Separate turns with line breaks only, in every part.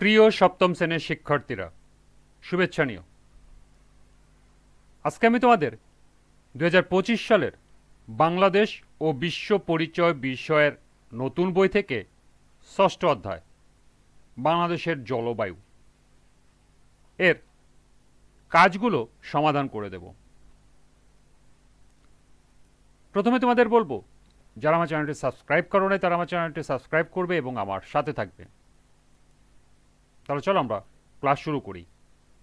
প্রিয় সপ্তম শ্রেণির শিক্ষার্থীরা, শুভেচ্ছা নিও। আজকে আমি তোমাদের দু হাজার পঁচিশ সালের বাংলাদেশ ও বিশ্ব পরিচয় বিষয়ের নতুন বই থেকে ষষ্ঠ অধ্যায়, বাংলাদেশের জলবায়ু। এর কাজগুলো সমাধান করে দেব। প্রথমে তোমাদের বলব, যারা আমার চ্যানেলটি সাবস্ক্রাইব করো নাই, তারা আমার চ্যানেলটি সাবস্ক্রাইব করবে এবং আমার সাথে থাকবে। তাহলে চলো আমরা ক্লাস শুরু করি।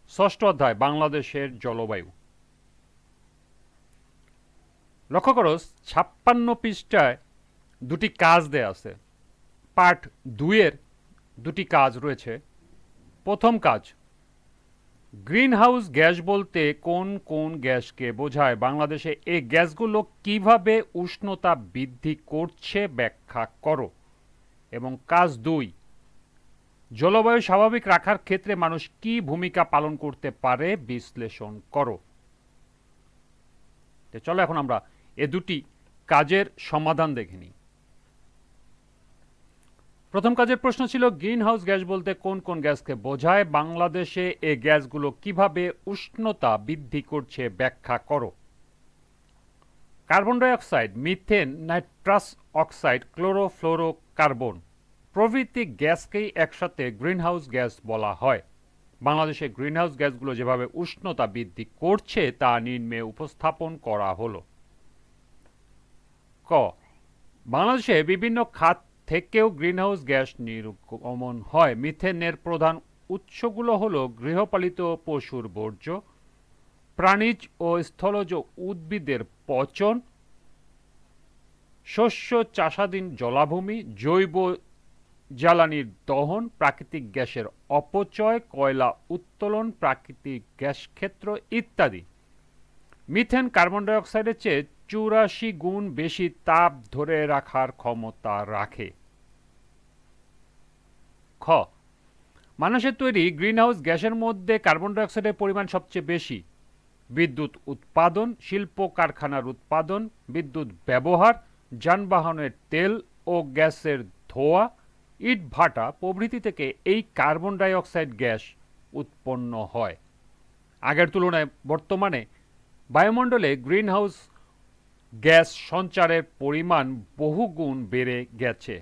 ষষ্ঠ অধ্যায়, বাংলাদেশের জলবায়ু। লক্ষ্য করো, ছাপ্পান্ন পৃষ্ঠায় দুটি কাজ দেয়া আছে। পার্ট দুইয়ের দুটি কাজ রয়েছে। প্রথম কাজ গ্রিন হাউস গ্যাস বলতে কোন কোন গ্যাসকে বোঝায়? বাংলাদেশে এই গ্যাসগুলো কীভাবে উষ্ণতা বৃদ্ধি করছে ব্যাখ্যা করো। এবং কাজ দুই জলবায়ু স্বাভাবিক রাখার ক্ষেত্রে মানুষ কি ভূমিকা পালন করতে পারে বিশ্লেষণ করো। চলো এখন আমরা এ দুটি কাজের সমাধান দেখে নিই। প্রথম কাজের প্রশ্ন ছিল গ্রিন হাউস গ্যাস বলতে কোন কোন গ্যাসকে বোঝায়? বাংলাদেশে এই গ্যাসগুলো কীভাবে উষ্ণতা বৃদ্ধি করছে ব্যাখ্যা করো। Carbon dioxide methane, nitrous oxide, chlorofluorocarbon. প্রভৃতি গ্যাসকেই একসাথে গ্রিনহাউস গ্যাস বলা হয়। বাংলাদেশে গ্রিনহাউস গ্যাসগুলো যেভাবে উষ্ণতা বৃদ্ধি করছে, তা নিম্নে উপস্থাপন করা হলো। ক। বাংলাদেশে বিভিন্ন খাত থেকেও গ্রিনহাউস গ্যাস নির্গমন হয়। মিথেনের প্রধান উৎসগুলো হলো গৃহপালিত পশুর বর্জ্য, প্রাণীজ ও স্থলজ উদ্ভিদের পচন, শস্য চাষাধীন জলাভূমি, জৈব জ্বালানির দহন প্রাকৃতিক গ্যাসের অপচয়, কয়লা উত্তোলন, প্রাকৃতিক গ্যাস ক্ষেত্র ইত্যাদি। মিথেন কার্বন ডাইঅক্সাইডের চেয়ে চুরাশি গুণ বেশি তাপ ধরে রাখার ক্ষমতা রাখে। খ, মানুষের তৈরি গ্রিনহাউস গ্যাসের মধ্যে কার্বন ডাইঅক্সাইডের পরিমাণ সবচেয়ে বেশি। বিদ্যুৎ উৎপাদন, শিল্প কারখানার উৎপাদন, বিদ্যুৎ ব্যবহার, যানবাহনের তেল ও গ্যাসের ধোয়া ইট ভাটা প্রভৃতি থেকে এই কার্বন ডাইঅক্সাইড গ্যাস উৎপন্ন হয়। আগের তুলনায় বর্তমানে বায়ুমণ্ডলে গ্রিনহাউস গ্যাস সঞ্চারের পরিমাণ বহুগুণ বেড়ে গেছে।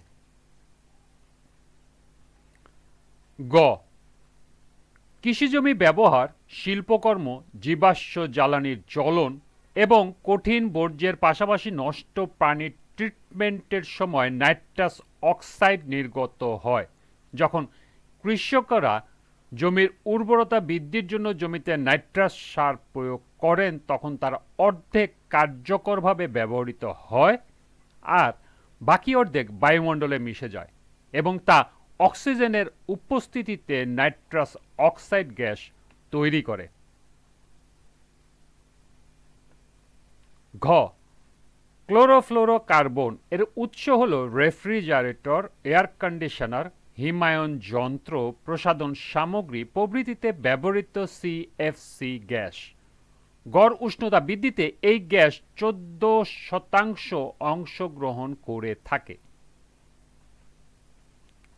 গ কৃষিজমি ব্যবহার, শিল্পকর্ম, জীবাশ্ম জ্বালানির জ্বলন এবং কঠিন বর্জ্যের পাশাপাশি নষ্ট প্রাণীর ট্রিটমেন্টের সময় নাইট্রাস অক্সাইড নির্গত হয়। যখন কৃষকরা জমির উর্বরতা বৃদ্ধির জন্য জমিতে নাইট্রাস সার প্রয়োগ করেন, তখন তার অর্ধেক কার্যকরভাবে ব্যবহৃত হয় আর বাকি অর্ধেক বায়ুমণ্ডলে মিশে যায় এবং তা অক্সিজেনের উপস্থিতিতে নাইট্রাস অক্সাইড গ্যাস তৈরি করে। ঘ ক্লোরোফ্লোরোকার্বন, এর উৎস হল রেফ্রিজারেটর, এয়ার কন্ডিশনার, হিমায়ন যন্ত্র, প্রসাধন সামগ্রী, প্রভৃতিতে ব্যবহৃত সিএফসি গ্যাস। গড় উষ্ণতা বৃদ্ধিতে এই গ্যাস চোদ্দ শতাংশ অংশগ্রহণ করে থাকে।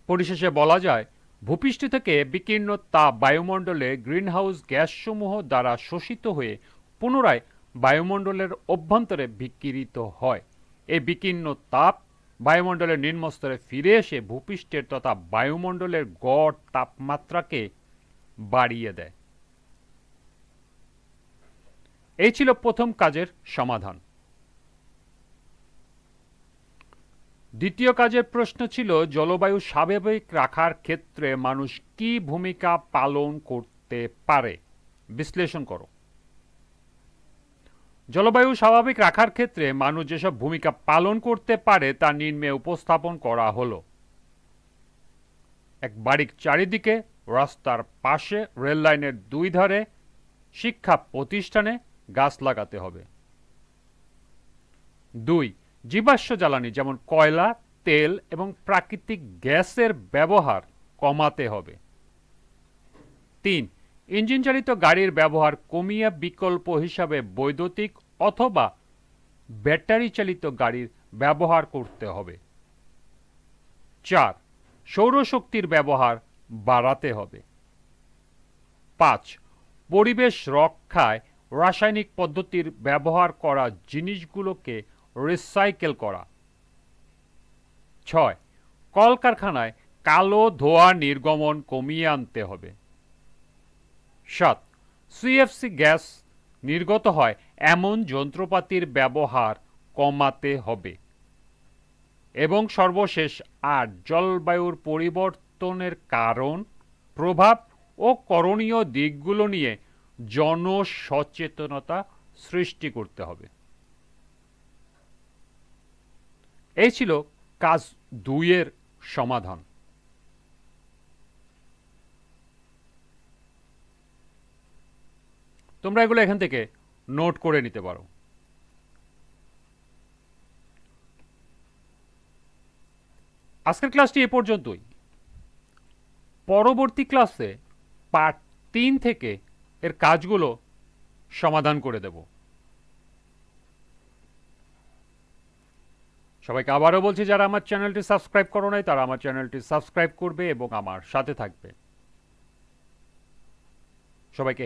পরিশেষে বলা যায়, ভূপৃষ্ঠ থেকে বিকীর্ণ তাপ বায়ুমণ্ডলে গ্রিনহাউস গ্যাসসমূহ দ্বারা শোষিত হয়ে পুনরায় বায়ুমণ্ডলের অভ্যন্তরে বিকিরিত হয়। এই বিকীর্ণ তাপ বায়ুমণ্ডলের নিম্নস্তরে ফিরে এসে ভূপৃষ্ঠের তথা বায়ুমণ্ডলের গড় তাপমাত্রাকে বাড়িয়ে দেয়। এই ছিল প্রথম কাজের সমাধান। দ্বিতীয় কাজের প্রশ্ন ছিল, জলবায়ু স্বাভাবিক রাখার ক্ষেত্রে মানুষ কি ভূমিকা পালন করতে পারে? বিশ্লেষণ করো। জলবায়ু স্বাভাবিক রাখার ক্ষেত্রে মানুষ যেসব ভূমিকা পালন করতে পারে তা নিম্নে উপস্থাপন করা হলো। এক বাড়ির চারিদিকে, রাস্তার পাশে, রেল লাইনের দুই ধারে, শিক্ষা প্রতিষ্ঠানে গাছ লাগাতে হবে। দুই, জীবাশ্ম জ্বালানি যেমন কয়লা, তেল এবং প্রাকৃতিক গ্যাসের ব্যবহার কমাতে হবে। তিন ইঞ্জিন চালিত গাড়ির ব্যবহার কমিয়ে বিকল্প হিসাবে বৈদ্যুতিক অথবা ব্যাটারি চালিত গাড়ির ব্যবহার করতে হবে। চার, সৌরশক্তির ব্যবহার বাড়াতে হবে। পাঁচ, পরিবেশ রক্ষায় রাসায়নিক পদ্ধতির ব্যবহার করা জিনিসগুলোকে রিসাইকেল করা। ছয়, কলকারখানায় কালো ধোঁয়া নির্গমন কমিয়ে আনতে হবে। সাত সিএফসি গ্যাস নির্গত হয় এমন যন্ত্রপাতির ব্যবহার কমাতে হবে। এবং সর্বশেষ আট, জলবায়ুর পরিবর্তনের কারণ, প্রভাব ও করণীয় দিকগুলো নিয়ে জনসচেতনতা সৃষ্টি করতে হবে। এই ছিল কাজ দুইয়ের সমাধান। তোমরা এগুলো এখান থেকে নোট করে নিতে পারো। আজকের ক্লাসটি এ পর্যন্তই। পরবর্তী ক্লাসে পার্ট তিন থেকে এর কাজগুলো সমাধান করে দেব। সবাইকে আবারও বলছি, যারা আমার চ্যানেলটি সাবস্ক্রাইব করো নাই, তারা আমার চ্যানেলটি সাবস্ক্রাইব করবে এবং আমার সাথে থাকবে। সবাইকে